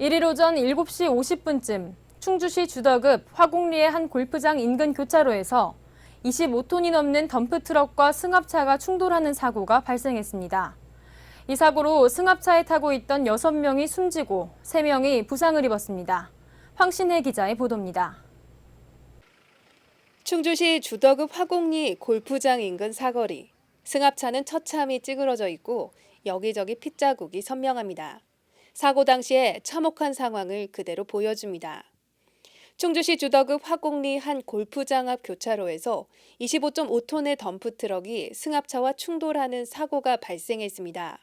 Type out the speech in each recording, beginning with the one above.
1일 오전 7시 50분쯤 충주시 주덕읍 화곡리의 한 골프장 인근 교차로에서 25톤이 넘는 덤프트럭과 승합차가 충돌하는 사고가 발생했습니다. 이 사고로 승합차에 타고 있던 6명이 숨지고 3명이 부상을 입었습니다. 황신혜 기자의 보도입니다. 충주시 주덕읍 화곡리 골프장 인근 사거리. 승합차는 처참히 찌그러져 있고 여기저기 핏자국이 선명합니다. 사고 당시에 참혹한 상황을 그대로 보여줍니다. 충주시 주덕읍 화곡리 한 골프장 앞 교차로에서 25.5톤의 덤프 트럭이 승합차와 충돌하는 사고가 발생했습니다.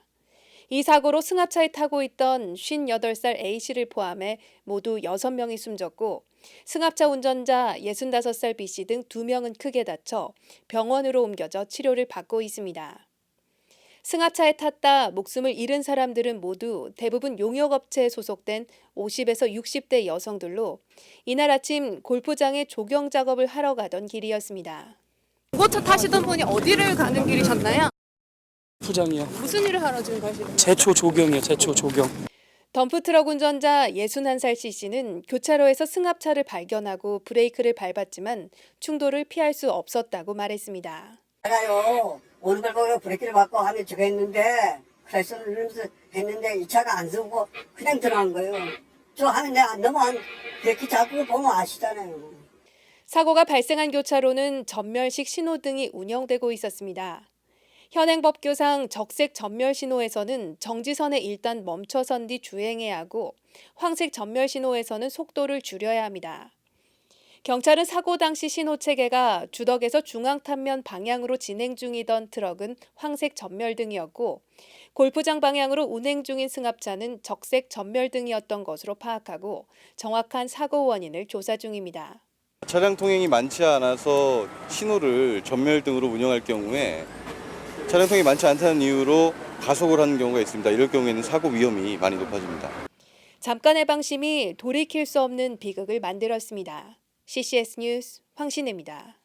이 사고로 승합차에 타고 있던 58살 A씨를 포함해 모두 6명이 숨졌고 승합차 운전자 65살 B씨 등 2명은 크게 다쳐 병원으로 옮겨져 치료를 받고 있습니다. 승합차에 탔다 목숨을 잃은 사람들은 모두 대부분 용역업체에 소속된 50에서 60대 여성들로 이날 아침 골프장에 조경 작업을 하러 가던 길이었습니다. 중고차 타시던 분이 어디를 가는 길이셨나요? 부장이요. 무슨 일을 하러 지금 가시는? 제초 조경이요. 제초 조경. 덤프트럭 운전자 61살 C씨는 교차로에서 승합차를 발견하고 브레이크를 밟았지만 충돌을 피할 수 없었다고 말했습니다. 제가요 오른발 보고 브레이크를 밟고 하면 했는데 그래서 누르면서 했는데 이 차가 안 서고 그냥 들어간 거예요. 저 하면 내가 너무 안 브레이크 잡고 보면 아시잖아요. 사고가 발생한 교차로는 전멸식 신호등이 운영되고 있었습니다. 현행 법규상 적색 전멸 신호에서는 정지선에 일단 멈춰선 뒤 주행해야 하고 황색 전멸 신호에서는 속도를 줄여야 합니다. 경찰은 사고 당시 신호 체계가 주덕에서 중앙탄면 방향으로 진행 중이던 트럭은 황색 전멸등이었고 골프장 방향으로 운행 중인 승합차는 적색 전멸등이었던 것으로 파악하고 정확한 사고 원인을 조사 중입니다. 차량 통행이 많지 않아서 신호를 전멸등으로 운영할 경우에 차량 통행이 많지 않다는 이유로 가속을 하는 경우가 있습니다. 이럴 경우에는 사고 위험이 많이 높아집니다. 잠깐의 방심이 돌이킬 수 없는 비극을 만들었습니다. CCS 뉴스 황신혜입니다.